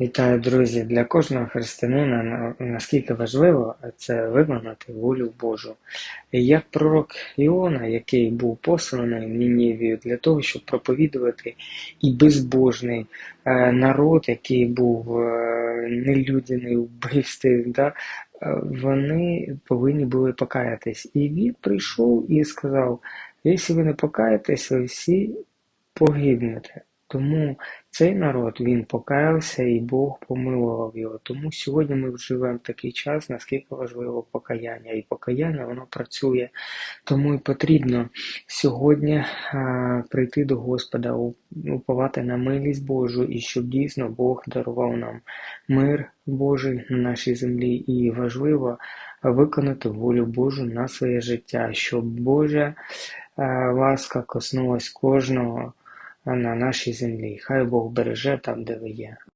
Вітаю, друзі! Для кожного християнина наскільки важливо це виконати волю Божу. Як пророк Іона, який був посланий Нінівію для того, щоб проповідувати і безбожний е, народ, який був е, нелюдяний, вбивстий, да, е, вони повинні були покаятись. І він прийшов і сказав: якщо ви не покаєтесь, ви всі погибнете. Тому цей народ він покаявся і Бог помилував його. Тому сьогодні ми вживаємо такий час, наскільки важливо покаяння. І покаяння воно працює. Тому і потрібно сьогодні а, прийти до Господа, уповати на милість Божу, і щоб дійсно Бог дарував нам мир Божий на нашій землі. І важливо виконати волю Божу на своє життя, щоб Божа ласка коснулась кожного на нашій землі. Хай Бог береже там, де ви є.